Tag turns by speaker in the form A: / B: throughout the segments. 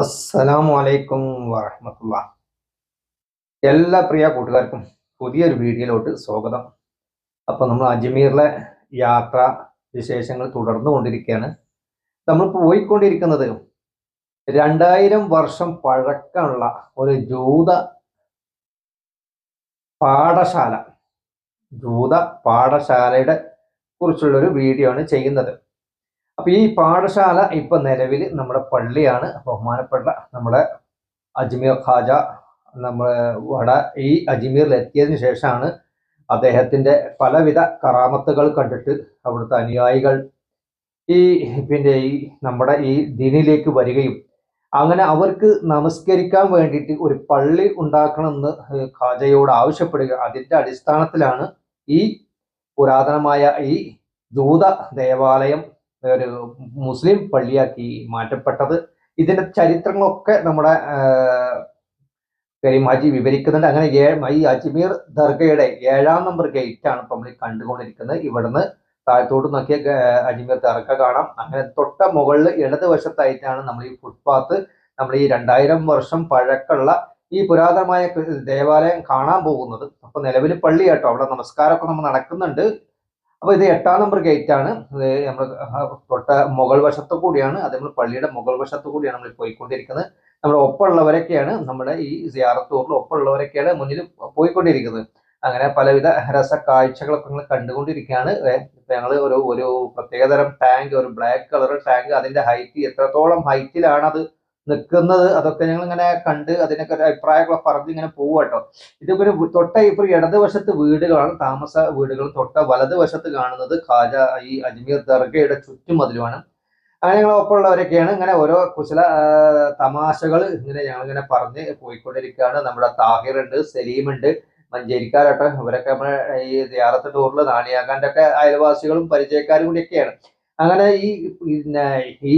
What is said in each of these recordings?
A: അസ്സലാമു അലൈക്കും വറഹമത്തുള്ള എല്ലാ പ്രിയ കൂട്ടുകാർക്കും പുതിയൊരു വീഡിയോയിലോട്ട് സ്വാഗതം. അപ്പോൾ നമ്മൾ അജ്മീറിലെ യാത്ര വിശേഷങ്ങൾ തുടർന്നു കൊണ്ടിരിക്കുകയാണ്. നമ്മൾ പോയിക്കൊണ്ടിരിക്കുന്നത് രണ്ടായിരം വർഷം പഴക്കമുള്ള ഒരു ജൂത പാഠശാല. ജൂത പാഠശാലയുടെ കുറിച്ചുള്ളൊരു വീഡിയോ ആണ് ചെയ്യുന്നത്. അപ്പൊ ഈ പാഠശാല ഇപ്പൊ നിലവിൽ നമ്മുടെ പള്ളിയാണ്. ബഹുമാനപ്പെട്ട നമ്മുടെ അജ്മീർ ഖാജ നമ്മൾ വട ഈ അജ്മീറിൽ എത്തിയതിനു ശേഷമാണ് അദ്ദേഹത്തിന്റെ പലവിധ കറാമത്തുകൾ കണ്ടിട്ട് അവിടുത്തെ അനുയായികൾ ഈ പിന്നെ ഈ നമ്മുടെ ഈ ദിനിലേക്ക് വരികയും അങ്ങനെ അവർക്ക് നമസ്കരിക്കാൻ വേണ്ടിയിട്ട് ഒരു പള്ളി ഉണ്ടാക്കണമെന്ന് ഖാജയോട് ആവശ്യപ്പെടുക അതിന്റെ അടിസ്ഥാനത്തിലാണ് ഈ പുരാതനമായ ഈ ജൂത ദേവാലയം ഒരു മുസ്ലിം പള്ളിയാക്കി മാറ്റപ്പെട്ടത്. ഇതിന്റെ ചരിത്രങ്ങളൊക്കെ നമ്മുടെ കരീം ഹാജി വിവരിക്കുന്നുണ്ട്. അങ്ങനെ ഈ അജ്മീർ ദർഗയുടെ ഏഴാം നമ്പർ ഗേറ്റ് ആണ് ഇപ്പൊ നമ്മൾ കണ്ടുകൊണ്ടിരിക്കുന്നത്. ഇവിടുന്ന് താഴത്തോട്ട് നോക്കിയ അജ്മീർ ദർഗ കാണാം. അങ്ങനെ തൊട്ട മുകളിൽ ഇടതുവശത്തായിട്ടാണ് നമ്മൾ ഈ ഫുട്പാത്ത്. നമ്മൾ ഈ രണ്ടായിരം വർഷം പഴക്കമുള്ള ഈ പുരാതനമായ ദേവാലയം കാണാൻ പോകുന്നത്. അപ്പൊ നിലവിൽ പള്ളി കേട്ടോ. അവിടെ നമസ്കാരമൊക്കെ നമ്മൾ നടക്കുന്നുണ്ട്. അപ്പൊ ഇത് എട്ടാം നമ്പർ ഗേറ്റ് ആണ്. നമ്മൾ തൊട്ട മുകൾ വശത്തു കൂടിയാണ്. അത് നമ്മൾ പള്ളിയുടെ മുകൾ വശത്തു കൂടിയാണ് നമ്മൾ പോയിക്കൊണ്ടിരിക്കുന്നത്. നമ്മുടെ ഒപ്പമുള്ളവരൊക്കെയാണ് നമ്മുടെ ഈ സിയാറത്തൂറിൽ ഒപ്പമുള്ളവരൊക്കെയാണ് മുന്നിൽ പോയിക്കൊണ്ടിരിക്കുന്നത്. അങ്ങനെ പലവിധ രസ കാഴ്ചകളൊക്കെ നിങ്ങൾ കണ്ടുകൊണ്ടിരിക്കുകയാണ്. ഞങ്ങൾ ഒരു ഒരു പ്രത്യേകതരം ടാങ്ക് ഒരു ബ്ലാക്ക് കളർ ടാങ്ക് അതിന്റെ ഹൈറ്റ് എത്രത്തോളം ഹൈറ്റിലാണ് അത് നിൽക്കുന്നത് അതൊക്കെ ഞങ്ങൾ ഇങ്ങനെ കണ്ട് അതിനൊക്കെ അഭിപ്രായമൊക്കെ പറഞ്ഞ് ഇങ്ങനെ പോവുക കേട്ടോ ഇതൊക്കെ ഒരു തൊട്ട ഇപ്പൊ ഇടതുവശത്ത് വീടുകളാണ് താമസ വീടുകൾ തൊട്ട വലതുവശത്ത് കാണുന്നത് ഖാജ ഈ അജ്മീർ ദർഗയുടെ ചുറ്റുമതിലുമാണ്. അങ്ങനെ ഞങ്ങൾ ഒപ്പമുള്ളവരൊക്കെയാണ്. ഇങ്ങനെ ഓരോ കുശല തമാശകൾ ഇങ്ങനെ ഞങ്ങൾ ഇങ്ങനെ പറഞ്ഞ് പോയിക്കൊണ്ടിരിക്കുകയാണ്. നമ്മുടെ താഹിർ ഉണ്ട് സലീം ഉണ്ട് മഞ്ചേരിക്കാരട്ടോ. ഇവരൊക്കെ നമ്മുടെ ഈ യാറത്ത് ടൂറിൽ നാണിയാക്കാന്റെ ഒക്കെ അയൽവാസികളും പരിചയക്കാരും കൂടിയൊക്കെയാണ്. അങ്ങനെ ഈ പിന്നെ ഈ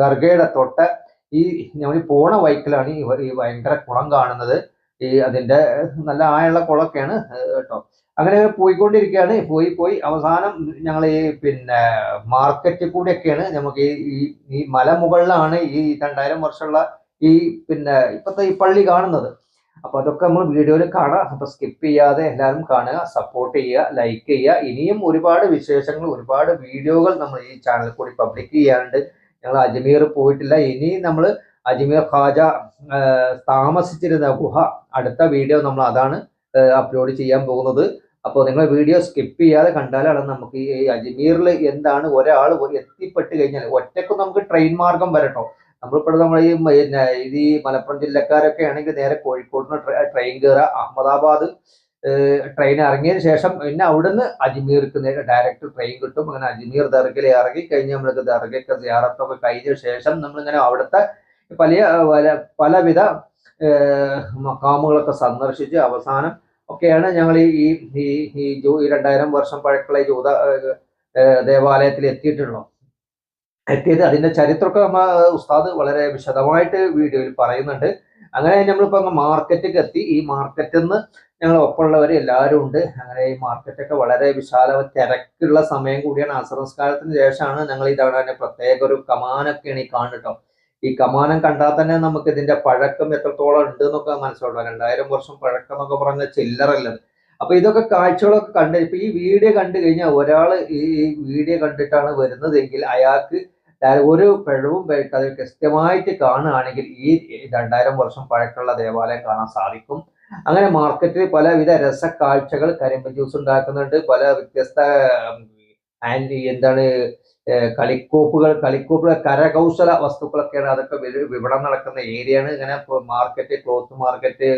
A: ദർഗയുടെ തൊട്ട് ഈ നമ്മൾ പോണ വൈക്കിലാണ് ഈ ഈ ഭയങ്കര കുളം കാണുന്നത്. ഈ അതിന്റെ നല്ല ആയുള്ള കുളമൊക്കെയാണ് കേട്ടോ. അങ്ങനെ പോയിക്കൊണ്ടിരിക്കുകയാണ് പോയി പോയി അവസാനം ഞങ്ങൾ ഈ പിന്നെ മാർക്കറ്റിൽ കൂടെയൊക്കെയാണ് നമുക്ക് ഈ ഈ മലമുകളിലാണ് ഈ രണ്ടായിരം വർഷമുള്ള ഈ പിന്നെ ഇപ്പോഴത്തെ ഈ പള്ളി കാണുന്നത്. അപ്പൊ അതൊക്കെ നമ്മൾ വീഡിയോയിൽ കാണാം. അപ്പൊ സ്കിപ്പ് ചെയ്യാതെ എല്ലാവരും കാണുക സപ്പോർട്ട് ചെയ്യുക ലൈക്ക് ചെയ്യുക. ഇനിയും ഒരുപാട് വിശേഷങ്ങൾ ഒരുപാട് വീഡിയോകൾ നമ്മൾ ഈ ചാനലിൽ കൂടി പബ്ലിക് ചെയ്യാറുണ്ട്. ഞങ്ങൾ അജ്മീർ പോയിട്ടില്ല. ഇനി നമ്മൾ അജ്മീർ ഖാജ താമസിച്ചിരുന്ന ഗുഹ അടുത്ത വീഡിയോ നമ്മൾ അതാണ് അപ്ലോഡ് ചെയ്യാൻ പോകുന്നത്. അപ്പോൾ നിങ്ങൾ വീഡിയോ സ്കിപ്പ് ചെയ്യാതെ കണ്ടാലാണ് നമുക്ക് ഈ അജ്മീറിൽ എന്താണ് ഒരാൾ എത്തിപ്പെട്ട് കഴിഞ്ഞാൽ ഒറ്റക്കും നമുക്ക് ട്രെയിൻ മാർഗം വരട്ടോ. നമ്മളിപ്പോൾ നമ്മൾ ഈ ഇത് ഈ മലപ്പുറം ജില്ലക്കാരൊക്കെ ആണെങ്കിൽ നേരെ കോഴിക്കോടിന് ട്രെയിൻ കയറുക അഹമ്മദാബാദ് ട്രെയിൻ ഇറങ്ങിയതിന് ശേഷം പിന്നെ അവിടുന്ന് അജ്മീർക്ക് നേരെ ഡയറക്റ്റ് ട്രെയിൻ കിട്ടും. അങ്ങനെ അജ്മീർ ദർഗയിൽ ഇറങ്ങി കഴിഞ്ഞ് നമ്മൾക്ക് ദർഗയ്ക്ക് സിയാറത്തൊക്കെ കഴിഞ്ഞ ശേഷം നമ്മളിങ്ങനെ അവിടുത്തെ പല പലവിധ മക്കാമുകളൊക്കെ സന്ദർശിച്ച് അവസാനം ഒക്കെയാണ് ഞങ്ങൾ ഈ ഈ ഈ രണ്ടായിരം വർഷം പഴക്കമുള്ള ജൂത ദേവാലയത്തിൽ എത്തിയിട്ടുള്ളത്. എത്തിയത്. അതിന്റെ ചരിത്രമൊക്കെ നമ്മ ഉസ്താദ് വളരെ വിശദമായിട്ട് വീഡിയോയിൽ പറയുന്നുണ്ട്. അങ്ങനെ നമ്മളിപ്പോ അങ്ങ് മാർക്കറ്റിലേക്ക് എത്തി. ഈ മാർക്കറ്റിൽ നിന്ന് ഞങ്ങൾ ഒപ്പമുള്ളവർ എല്ലാവരും ഉണ്ട്. അങ്ങനെ ഈ മാർക്കറ്റൊക്കെ വളരെ വിശാല തിരക്കുള്ള സമയം കൂടിയാണ്. അസംസ്കാരത്തിന് ശേഷമാണ് ഞങ്ങൾ ഈ തവണ തന്നെ പ്രത്യേക ഒരു കമാനൊക്കെയാണ് ഈ കാണുട്ടോ ഈ കമാനം കണ്ടാൽ തന്നെ നമുക്ക് ഇതിന്റെ പഴക്കം എത്രത്തോളം ഉണ്ട് എന്നൊക്കെ മനസ്സിലാവും. രണ്ടായിരം വർഷം പഴക്കം എന്നൊക്കെ പറഞ്ഞ ചില്ലറല്ലത് അപ്പൊ ഇതൊക്കെ കാഴ്ചകളൊക്കെ കണ്ട് ഇപ്പൊ ഈ വീഡിയോ കണ്ടു കഴിഞ്ഞാൽ ഒരാൾ ഈ വീഡിയോ കണ്ടിട്ടാണ് വരുന്നതെങ്കിൽ അയാൾക്ക് ഒരു പിഴവും അത് കൃത്യമായിട്ട് കാണുകയാണെങ്കിൽ ഈ രണ്ടായിരം വർഷം പഴക്കമുള്ള ദേവാലയം കാണാൻ സാധിക്കും. അങ്ങനെ മാർക്കറ്റിൽ പലവിധ രസക്കാഴ്ചകൾ കരിമ്പ് ജ്യൂസ് ഉണ്ടാക്കുന്നുണ്ട് പല വ്യത്യസ്ത ആൻഡ് എന്താണ് കളിക്കോപ്പുകൾ കളിക്കോപ്പുകൾ കരകൗശല വസ്തുക്കളൊക്കെയാണ് അതൊക്കെ വിപണം നടക്കുന്ന ഏരിയയാണ്. ഇങ്ങനെ മാർക്കറ്റ് ക്ലോത്ത് മാർക്കറ്റ്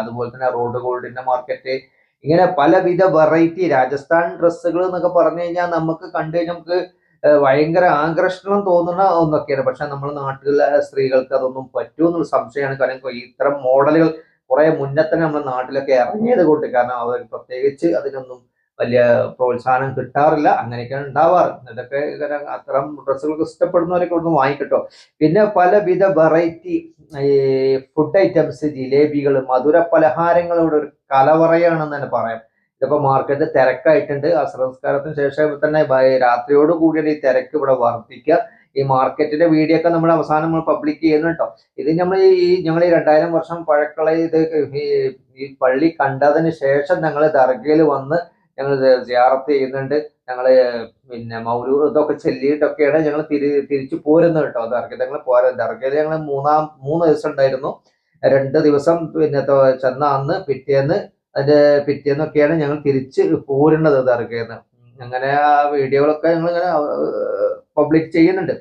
A: അതുപോലെ തന്നെ റോഡ് ഗോൾഡിന്റെ മാർക്കറ്റ് ഇങ്ങനെ പലവിധ വെറൈറ്റി രാജസ്ഥാൻ ഡ്രസ്സുകൾ എന്നൊക്കെ പറഞ്ഞു കഴിഞ്ഞാൽ നമുക്ക് കണ്ടു കഴിഞ്ഞാൽ നമുക്ക് ഭയങ്കര ആകർഷണം തോന്നുന്ന ഒന്നൊക്കെയാണ്. പക്ഷെ നമ്മുടെ നാട്ടിലെ സ്ത്രീകൾക്ക് അതൊന്നും പറ്റുമെന്നുള്ള സംശയമാണ്. കാരണം ഇത്തരം മോഡലുകൾ കുറെ മുന്നേ തന്നെ നമ്മുടെ നാട്ടിലൊക്കെ ഇറങ്ങിയത് കൊണ്ട് കാരണം അവർ പ്രത്യേകിച്ച് അതിനൊന്നും വലിയ പ്രോത്സാഹനം കിട്ടാറില്ല. അങ്ങനെയൊക്കെയാണ് ഉണ്ടാവാറ്. ഇതൊക്കെ അത്തരം ഡ്രസ്സുകൾക്ക് ഇഷ്ടപ്പെടുന്നവരൊക്കെ ഒന്ന് വാങ്ങിക്കിട്ടോ. പിന്നെ പലവിധ വെറൈറ്റി ഈ ഫുഡ് ഐറ്റംസ് ജിലേബികൾ മധുര പലഹാരങ്ങളുടെ ഒരു കലവറയാണെന്ന് തന്നെ പറയാം. ഇതിപ്പോൾ മാർക്കറ്റ് തിരക്കായിട്ടുണ്ട്. ആ അസ്രംസ്കാരത്തിന് ശേഷം തന്നെ രാത്രിയോട് കൂടിയാണ് ഈ തിരക്ക് ഇവിടെ വർദ്ധിക്കുക. ഈ മാർക്കറ്റിന്റെ വീഡിയോ ഒക്കെ നമ്മൾ അവസാനം നമ്മൾ പബ്ലിക് ചെയ്യുന്നുണ്ടോ ഇത് നമ്മൾ ഈ ഞങ്ങൾ ഈ രണ്ടായിരം വർഷം പഴക്കള ഇത് ഈ പള്ളി കണ്ടതിന് ശേഷം ഞങ്ങൾ ദർഗയിൽ വന്ന് ഞങ്ങൾ സിയാറത്ത് ചെയ്യുന്നുണ്ട്. ഞങ്ങൾ പിന്നെ മൗലൂർ ഇതൊക്കെ ചെല്ലിയിട്ടൊക്കെയാണ് ഞങ്ങൾ തിരി തിരിച്ചു പോരുന്നത് കേട്ടോ. ദർഗയിൽ ഞങ്ങൾ പോരാ ദർഗയിൽ ഞങ്ങൾ മൂന്നാം മൂന്ന് ദിവസം ഉണ്ടായിരുന്നു. രണ്ട് ദിവസം പിന്നെ ചെന്ന അന്ന് പിറ്റേന്ന് അതിന്റെ പിറ്റേന്നൊക്കെയാണ് ഞങ്ങൾ തിരിച്ച് പോരുന്നത് ദർഗയിൽ നിന്ന് അങ്ങനെ ആ വീഡിയോകളൊക്കെ ഞങ്ങൾ ഇങ്ങനെ പബ്ലിക് ചെയ്യുന്നുണ്ട്.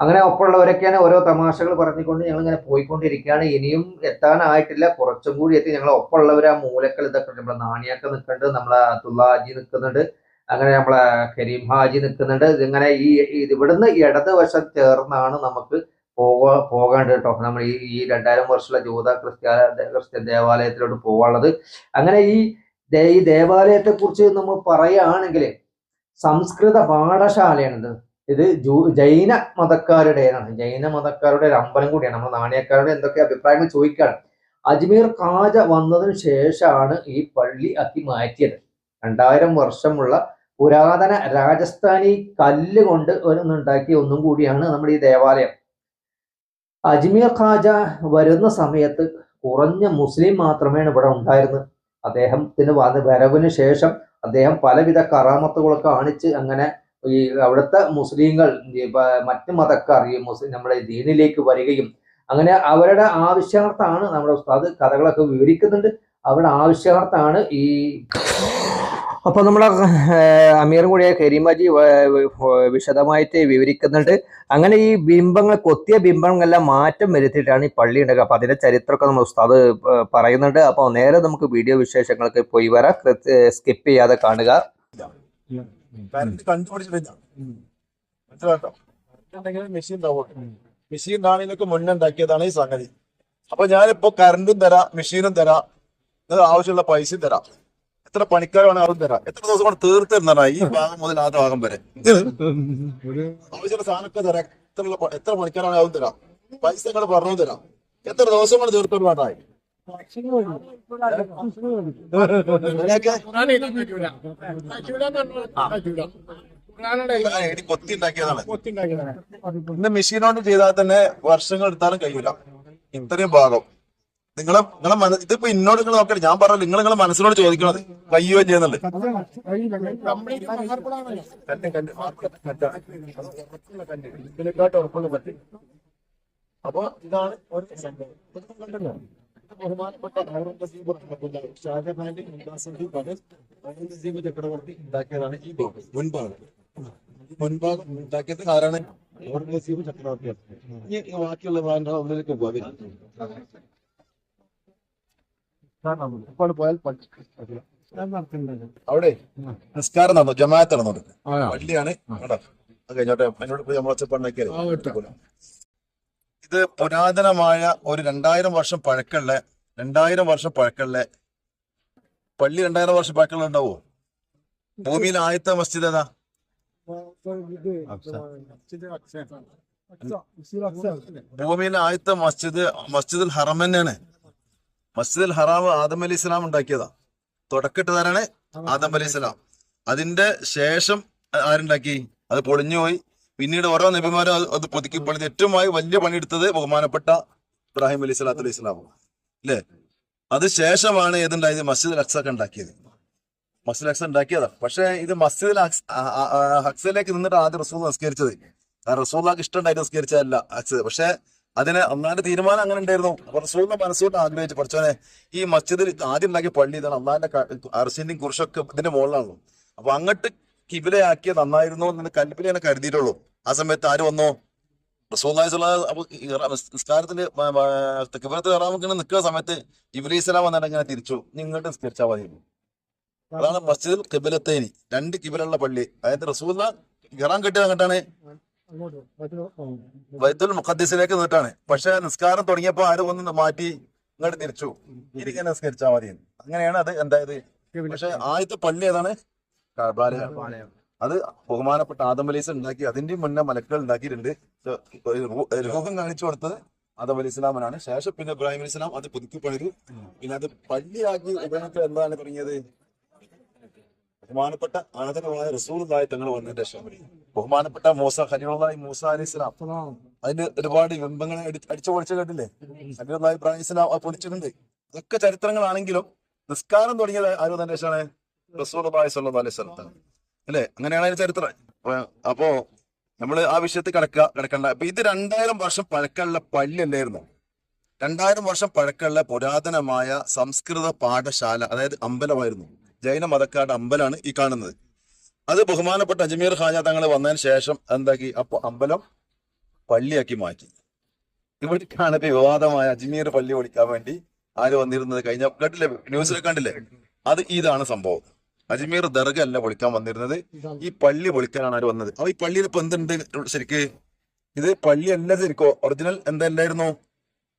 A: അങ്ങനെ ഒപ്പമുള്ളവരൊക്കെയാണ് ഓരോ തമാശകൾ പറഞ്ഞുകൊണ്ട് ഞങ്ങൾ ഇങ്ങനെ പോയിക്കൊണ്ടിരിക്കുകയാണ്. ഇനിയും എത്താനായിട്ടില്ല. കുറച്ചും കൂടി എത്തി. ഞങ്ങൾ ഒപ്പമുള്ളവർ ആ മൂലക്കൽ ഇതൊക്കെ ഉണ്ട്. നമ്മളെ നാണിയൊക്കെ നിൽക്കുന്നുണ്ട്. നമ്മളെ തുള്ളാജി നിൽക്കുന്നുണ്ട്. അങ്ങനെ നമ്മളെ കരീം ഹാജി നിൽക്കുന്നുണ്ട്. ഇതിങ്ങനെ ഈ ഇവിടുന്ന് ഇടതുവശം ചേർന്നാണ് നമുക്ക് പോകാ പോകാണ്ട് കേട്ടോ. നമ്മൾ ഈ ഈ രണ്ടായിരം വർഷമുള്ള ജൂത ക്രിസ്ത്യ ക്രിസ്ത്യൻ ദേവാലയത്തിലോട്ട് പോകാനുള്ളത് അങ്ങനെ ഈ ഈ ദേവാലയത്തെക്കുറിച്ച് നമ്മൾ പറയുകയാണെങ്കിൽ സംസ്കൃത പാഠശാലയാണിത്. ഇത് ജൂ ജൈന മതക്കാരുടേതാണ് ജൈന മതക്കാരുടെ ഒരു അമ്പലം കൂടിയാണ്. നമ്മൾ നാണയക്കാരുടെ എന്തൊക്കെ അഭിപ്രായങ്ങൾ ചോദിക്കുകയാണ് അജ്മീർ കാജ വന്നതിന് ശേഷമാണ് ഈ പള്ളി അക്കി മാറ്റിയത്. രണ്ടായിരം വർഷമുള്ള പുരാതന രാജസ്ഥാനി കല്ല് കൊണ്ട് ഉണ്ടാക്കിയ ഒന്നും കൂടിയാണ് നമ്മുടെ ഈ ദേവാലയം. അജ്മീർ ഖാജ വരുന്ന സമയത്ത് കുറഞ്ഞ മുസ്ലിം മാത്രമേ ഇവിടെ ഉണ്ടായിരുന്നത്. അദ്ദേഹത്തിന് വരവിന് ശേഷം അദ്ദേഹം പലവിധ കറാമത്തുകളൊക്കെ കാണിച്ച് അങ്ങനെ ഈ അവിടുത്തെ മുസ്ലിങ്ങൾ മറ്റു മതക്കാർ ഈ മുസ്ലിം നമ്മുടെ ദീനിലേക്ക് വരികയും അങ്ങനെ അവരുടെ ആവശ്യാർത്ഥാണ് നമ്മുടെ ഉസ്താദ് കഥകളൊക്കെ വിവരിക്കുന്നുണ്ട്. അവരുടെ ആവശ്യാർത്ഥാണ് ഈ അപ്പൊ നമ്മുടെ അമീറും കൂടിയ കരീമാജി വിശദമായിട്ട് വിവരിക്കുന്നുണ്ട്. അങ്ങനെ ഈ ബിംബങ്ങൾ കൊത്തിയ ബിംബങ്ങളെല്ലാം മാറ്റം വരുത്തിയിട്ടാണ് ഈ പള്ളി ഉണ്ടാക്കുക. അപ്പൊ അതിന്റെ ചരിത്രമൊക്കെ നമ്മൾ ഉസ്താദ് പറയുന്നുണ്ട്. അപ്പോൾ നേരെ നമുക്ക് വീഡിയോ വിശേഷങ്ങൾക്ക് പോയി വരാം. സ്കിപ്പ് ചെയ്യാതെ കാണുക.
B: കറണ്ട് കണ്ടുപിടിച്ചിട്ടില്ല മനസ്സിലാട്ടോ ഉണ്ടെങ്കിൽ മെഷീൻ ഉണ്ടാവും മെഷീൻ കാണുന്നതിനൊക്കെ മുന്നേ ഉണ്ടാക്കിയതാണ് ഈ സംഗതി. അപ്പൊ ഞാനിപ്പോ കറണ്ടും തരാം മെഷീനും തരാം ആവശ്യമുള്ള പൈസയും തരാം. എത്ര പണിക്കാരാണ് അതും തരാം. എത്ര ദിവസം കൊണ്ട് തീർത്ത് തരുന്നതാണ് ഈ ഭാഗം മുതൽ ആ ഭാഗം വരെ. ആവശ്യമുള്ള സാധനമൊക്കെ തരാം. എത്ര എത്ര പണിക്കാരാണ് അതും തരാം. പൈസ നിങ്ങൾ പറഞ്ഞു തരാം. എത്ര ദിവസം കൊണ്ട് തീർത്തു ഇന്ന് ഓൺ ചെയ്താൽ തന്നെ വർഷങ്ങൾ എടുത്താലും കഴിയൂല ഇത്രയും ഭാഗം നിങ്ങളെ നിങ്ങളെ മന ഇതിപ്പോ ഇന്നോട് നിങ്ങൾ നോക്കട്ടെ ഞാൻ പറഞ്ഞു നിങ്ങൾ നിങ്ങളെ മനസ്സിനോട് ചോദിക്കണത് കയ്യോ ചെയ്യുന്നുണ്ട്. അപ്പൊ ഇതാണ് ഒരു ബഹുമാനപ്പെട്ട ഔറംഗസീബ് റഹ്മത്തുള്ളാഹി, ഷാജഹാന്റെ മുംതാസിന്റെ മകൻ ഔറംഗസീബ് ചക്രവർത്തി ഉണ്ടാക്കിയതാണ് ഈ ഭാഗം മുൻഭാഗം മുൻഭാഗം ഉണ്ടാക്കിയത് ആരാണ്? ഔറംഗസീബ് ചക്രവർത്തിയാണ്. ഈ ബാക്കിയുള്ള ഭാഗം ഉള്ളിലേക്ക് പോകാം. പോയാൽ അവിടെ നിസ്കാരം നടന്നു ജമാഅത്ത് നടന്നു പള്ളിയാണ് കഴിഞ്ഞോട്ടെ അതിനോട് നമ്മളെ നമ്മൾ ഒച്ചപ്പാണ്ടാക്കിയത് ഇത് പുരാതനമായ ഒരു രണ്ടായിരം വർഷം പഴക്കമുള്ള രണ്ടായിരം വർഷം പഴക്കമുള്ള പള്ളി രണ്ടായിരം വർഷം പഴക്കമുള്ള ഉണ്ടാവോ? ഭൂമിയിൽ ആദ്യത്തെ മസ്ജിദ് ഏതാ? ഭൂമിയിൽ ആദ്യത്തെ മസ്ജിദ് മസ്ജിദുൽ ഹറം തന്നെയാണ്. മസ്ജിദുൽ ഹറാം ആദം അലി ഇസ്ലാം ഉണ്ടാക്കിയതാ. തുടക്കിട്ടതാരാണ് ആദം അലി ഇസ്ലാം അതിന്റെ ശേഷം ആരുണ്ടാക്കി? അത് പൊളിഞ്ഞുപോയി. പിന്നീട് ഓരോ നബിമാരും അത് പുതുക്കി പണിത്. ഏറ്റവും വലിയ പണിയെടുത്തത് ബഹുമാനപ്പെട്ട ഇബ്രാഹിം അലി സ്വലാത്തു അലൈഹി ഇസ്ലാം അല്ലേ? അത് ശേഷമാണ് ഏതുണ്ടായത്? മസ്ജിദ് അക്സ ഒക്കെ ഉണ്ടാക്കിയത്. മസ്ജിദ് അക്സ ഉണ്ടാക്കിയതാ. പക്ഷേ ഇത് മസ്ജിദ് അക്സയിലേക്ക് നിന്നിട്ട് ആദ്യം റസൂൽ നിസ്കരിച്ചത് ആ റസൂലാക്ക് ഇഷ്ടമുണ്ടായിട്ട് നിസ്കരിച്ചതല്ല അക്സ. പക്ഷേ അതിന് അന്നാന്റെ തീരുമാനം അങ്ങനെ ഉണ്ടായിരുന്നു. അപ്പൊ റസൂലിന്റെ മനസ്സുകൊണ്ട് ആഗ്രഹിച്ചു. പഠിച്ചോനെ ഈ മസ്ജിദിൽ ആദ്യം ഉണ്ടാക്കിയ പള്ളി ഇതാണ് അന്നാന്റെ അർസിന്റെയും കുറിച്ചൊക്കെ ഇതിന്റെ മുകളിലാണല്ലോ. അപ്പൊ അങ്ങോട്ട് കിബിലയാക്കിയത് നന്നായിരുന്നു എന്ന് കൽപ്പിലെ തന്നെ കരുതിയിട്ടുള്ളൂ. ആ സമയത്ത് ആര് വന്നു? ഈ റ- നിസ്കാരത്തിന്റെ നിൽക്കുന്ന സമയത്ത് ഇബ്ലീസ് ഇസ്ലാം വന്നിട്ട് ഇങ്ങനെ തിരിച്ചു. നിങ്ങളുടെ നിസ്കരിച്ചാൽ മതി. അതാണ് മസ്ജിദിൽ കിബിലത്തേനി. രണ്ട് കിബിലുള്ള പള്ളി. അതായത് റസൂല്ല ഇറാൻ കെട്ടിയത് അങ്ങോട്ടാണ് വൈദ്യുൽ മുഖദ്സിലേക്ക് നിന്നിട്ടാണ്. പക്ഷെ നിസ്കാരം തുടങ്ങിയപ്പോ ആരും ഒന്ന് മാറ്റി ഇങ്ങോട്ട് തിരിച്ചു. ഇരിക്കാൻ നിസ്കരിച്ചാൽ മതി. അങ്ങനെയാണ് അത് എന്തായത്? പക്ഷെ ആദ്യത്തെ പള്ളി ഏതാണ്? അത് ബഹുമാനപ്പെട്ട ആദം അലീസ് ഉണ്ടാക്കി അതിന്റെ മുന്നേ മലക്കുകൾ ഉണ്ടാക്കിയിട്ടുണ്ട്. രോഗം കാണിച്ചു കൊടുത്തത് ആദം അലി ഇസ്ലാമിനാണ് ശേഷം പിന്നെ ഇബ്രാഹിം അലി ഇസ്ലാം അത് പുതുക്കി പണിതു. പിന്നെ അത് പള്ളിയാക്കി ഉപയോഗത്തിൽ എന്താണ് തുടങ്ങിയത്? ബഹുമാനപ്പെട്ട ആദരവായ റസൂൽ തങ്ങൾ വന്നതിന്റെ ശേഷം ബഹുമാനപ്പെട്ട മൂസ ഖലീലുള്ളാഹി മൂസ അലി ഇസ്ലാം അതിന് ഒരുപാട് ബിംബങ്ങളെ അടി- അടിച്ചു പൊളിച്ചു കേട്ടില്ലേ? ഖലീലുള്ളാഹി ഇബ്രാഹിം ഇസ്ലാം പൊളിച്ചിട്ടുണ്ട്. ഇതൊക്കെ ചരിത്രങ്ങളാണെങ്കിലും നിസ്കാരം തുടങ്ങിയത് ആരും തന്നെ ശേഷമാണ്? റസൂലുള്ളാഹി സ്വല്ലല്ലാഹു അലൈഹി സ്വലത്താണ് അല്ലേ? അങ്ങനെയാണ് അതിന്റെ ചരിത്രം. അപ്പൊ- നമ്മൾ ആ വിഷയത്തിൽ കിടക്കുക കിടക്കണ്ട. അപ്പൊ ഇത് രണ്ടായിരം വർഷം പഴക്കമുള്ള പള്ളിയല്ലായിരുന്നു? രണ്ടായിരം വർഷം പഴക്കമുള്ള പുരാതനമായ സംസ്കൃത പാഠശാല അതായത് അമ്പലമായിരുന്നു. ജൈന മതക്കാരുടെ അമ്പലമാണ് ഈ കാണുന്നത്. അത് ബഹുമാനപ്പെട്ട അജ്മീർ ഖാജ തങ്ങൾ വന്നതിന് ശേഷം എന്താക്കി? അപ്പൊ അമ്പലം പള്ളിയാക്കി മാറ്റി. ഇവിടേക്കാണ് വിവാദമായ അജ്മീർ പള്ളി പൊളിക്കാൻ വേണ്ടി ആര് വന്നിരുന്നത്? കഴിഞ്ഞ കണ്ടില്ലേ ന്യൂസിലെ കണ്ടില്ലേ? അത് ഇതാണ് സംഭവം. അജ്മീർ ദർഗ അല്ല പൊളിക്കാൻ വന്നിരുന്നത്. ഈ പള്ളി പൊളിക്കാനാണ് ആര് വന്നത്? അപ്പൊ ഈ പള്ളിയിൽ ഇപ്പൊ എന്തുണ്ട് ശരിക്ക്? ഇത് പള്ളി അല്ല ശരിക്കോ? ഒറിജിനൽ എന്തല്ലായിരുന്നു?